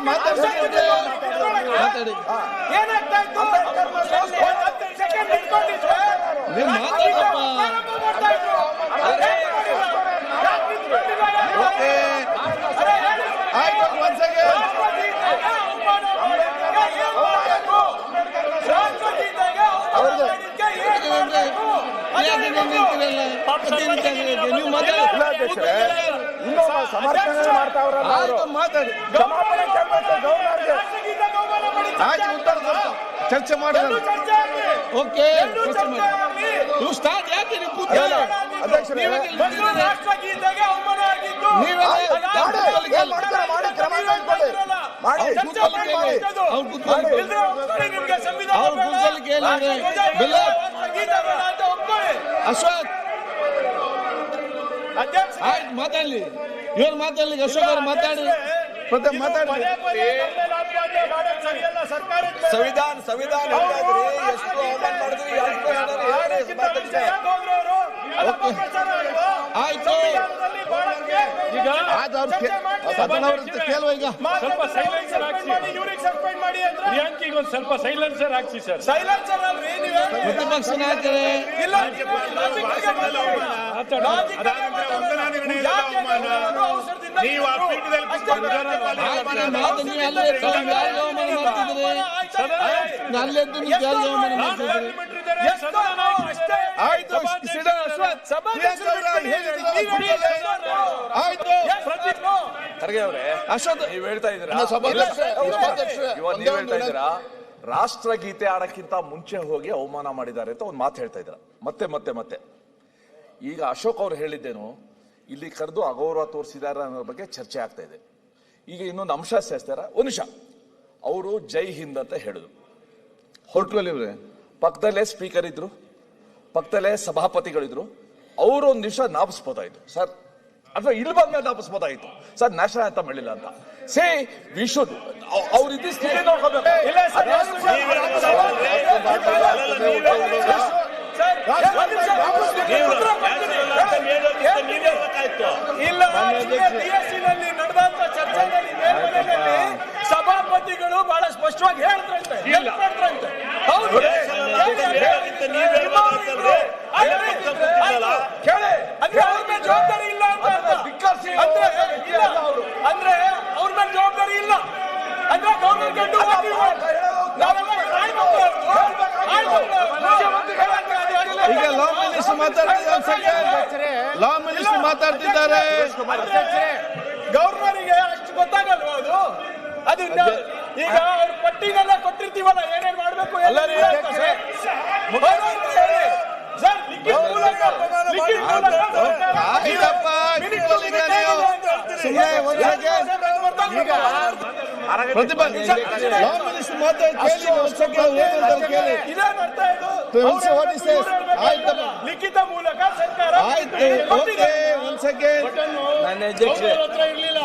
ಮಾತಾಡಿ. ನೀವು ಮಾತಾಡಿ ಇಲ್ಲ ಅಧ್ಯಕ್ಷರೇ ಇನ್ನೂ ಸಮರ್ಥನೆ ಮಾಡ್ತಾವ್ರಲ್ಲ ಅವರು ಮಾತಾಡಿ ಕ್ಷಮಾಪಣೆ ಕೇಳ್ಬೇಕು ಗೌರ್ನರ್ಗೆ ರಾಷ್ಟ್ರಗೀತೆಗೆ ಅವಮಾನ ಮಾಡಿ ಆಯ್ತು ಉತ್ತರ ಕೊಡು. ಚರ್ಚೆ ಮಾಡೋಣ. ಓಕೆ. ನೀವು ಸ್ಟಾರ್ಟ್ ಯಾಕೆ ನೀವು? ಅಧ್ಯಕ್ಷರೇ ರಾಷ್ಟ್ರಗೀತೆಗೆ ಅವಮಾನ ಆಗಿದ್ದು ನೀವೆಲ್ಲ ಅದಾದ ಮಾಡಿ, ಕ್ರಮ ಕೈಗೊಳ್ಳಿ. ಮಾಡಿ, ಮಾಡಿ ಕೇಳಿ. ಅವ್ರು ನಿಮ್ಗೆ ಸಂವಿಧಾನ ಅವ್ರು ಕೇಳಿ. ಬಿಲ್ಲ. ಅಧ್ಯಕ್ಷ ಆಯ್ತು ಮಾತಾಡಲಿ. ಇವ್ರು ಮಾತಾಡ್ಲಿ ಅಶೋಕ್ ಅವ್ರು ಮಾತಾಡಿ. ಮತ್ತೆ ಮಾತಾಡಿ ಸಂವಿಧಾನ ಸಂವಿಧಾನ ಎಷ್ಟು ಅವಮಾನ ಮಾಡಿದ್ರಿ? ಆಯ್ತು. ಈಗ ಸ್ವಲ್ಪ ಸೈಲೆನ್ಸರ್ ಹಾಕ್ಸಿ. ಪ್ರಿಯಾಂಕಿಗೆ ಒಂದು ಸ್ವಲ್ಪ ಸೈಲೆನ್ಸರ್ ಹಾಕ್ಸಿ ಸರ್. ಸೈಲೆನ್ಸರ್ ಅಲ್ರಿ ನೀವೇ ಪ್ರತಿಪಕ್ಷ ನಾಯಕರೇ. ಇಲ್ಲ ಬಂದವರು ನೀವು ಆ ಪೀಠದಲ್ಲಿ ಯಾರಿಗೆ ಅವಮಾನ. ಆಯ್ತು. ಆಯ್ತು? ಖರ್ಗೆ ಅವರೇ ಹೇಳ್ತಾ ಇದ್ದೀರಾ? ಹೇಳ್ತಾ ಇದ್ದೀರಾ? ರಾಷ್ಟ್ರಗೀತೆ ಆಡಕ್ಕಿಂತ ಮುಂಚೆ ಹೋಗಿ ಅವಮಾನ ಮಾಡಿದ್ದಾರೆ ಅಂತ ಒಂದು ಮಾತು ಹೇಳ್ತಾ ಇದ್ರ ಮತ್ತೆ ಮತ್ತೆ ಮತ್ತೆ. ಈಗ ಅಶೋಕ್ ಅವ್ರು ಹೇಳಿದ್ದೇನು ಇಲ್ಲಿ ಕರೆದು ಅಗೌರವ ತೋರಿಸಿದಾರ ಅನ್ನೋ ಬಗ್ಗೆ ಚರ್ಚೆ ಆಗ್ತಾ ಇದೆ. ಈಗ ಇನ್ನೊಂದು ಅಂಶ ಸೇರಿಸ್ತಾರ ಒಂದು ನಿಮಿಷ. ಅವರು ಜೈ ಹಿಂದ್ ಅಂತ ಹೇಳಿದ್ರು. ಹೊರಟ್ರಲ್ಲಿ ಪಕ್ಕದಲ್ಲೇ ಸ್ಪೀಕರ್ ಇದ್ರು ಪಕ್ಕದಲ್ಲೇ ಸಭಾಪತಿಗಳಿದ್ರು. ಅವರು ಒಂದು ನಿಮಿಷ ನಾಪಿಸ್ಬೋದಾಯ್ತು. ಸರ್ ಅಥವಾ ಇಲ್ಲಿ ಬಂದ್ಮೇಲೆ ನಾಪಿಸ್ಬೋದಾಯ್ತು. ಸರ್ ನ್ಯಾಷನಲ್ ಅಂತ. ಮಾಡಿಲ್ಲ ಅಂತ ಸೇ ವಿ ಶುಡ್ ಅವ್ರ ಇದ್ದು ಸ್ಥಿತಿ ನೋಡ್ಕೋಬೇಕು ಇಲ್ಲ ಸರ್, ಒಂದು ನಿಮಿಷ. ಸರ್, ಒಂದು ನಿಮಿಷ. ಉತ್ತರ ಕೊಡ್ತೀನಿ. ಇಲ್ಲ DSC ನಲ್ಲಿ ನಡೆದಂತ ಚರ್ಚೆಗಳಲ್ಲಿ ಮೇಲ್ಮನೆಯಲ್ಲಿ ಸಭಾಪತಿಗಳು ಬಹಳ ಸ್ಪಷ್ಟವಾಗಿ ಹೇಳಿದ್ರಂತೆ ಹೇಳಿದ್ರಂತೆ. ಹೌದು. ಕೇಳಿ. ಅಂದ್ರೆ ಅವ್ರ ಮೇಲೆ ಜವಾಬ್ದಾರಿ ಇಲ್ಲ ಅಂತ ಅರ್ಥ. ಅಂದ್ರೆ. ಅಂದ್ರೆ ಅವ್ರ ಮೇಲೆ ಜವಾಬ್ದಾರಿ ಇಲ್ಲ. ಅಂದ್ರೆ ಗೌರ್ಮೆಂಟ್ ಗಂಡು ನಾವೆಲ್ಲ ಆಯ್ತು. ಆಯ್ತು. ಮುಖ್ಯಮಂತ್ರಿಗಳು ಅಂತ ಅದು ಆಗಿಲ್ಲ. ಈಗ ಲಾ ಮಿನಿಸ್ಟರ್ ಮಾತಾಡ್ತಿದ್ದಾರೆ ಒಂದ್ ಸೆಕೆಂಡ್ ಲಾ ಮಿನಿಸ್ಟರ್ ಮಾತಾಡ್ತಿದ್ದಾರೆ ಗವರ್ನರಿಗೆ ಅಷ್ಟು ಗೊತ್ತಾಗಲ್ವಾ ಅದು ಅದು ಈಗ ಅವ್ರ ಪಟ್ಟಿನೆಲ್ಲ ಕೊಟ್ಟಿರ್ತೀವಲ್ಲ ಏನೇನ್ ಮಾಡ್ಬೇಕು ಎಲ್ಲ ಲಿಖಿತ ಮೂಲಕ ಸರ್ಕಾರ ಆಯ್ತು ಸೆಕೆಂಡ್ ನನ್ನ ಅಧ್ಯಕ್ಷ ಇರ್ಲಿಲ್ಲ.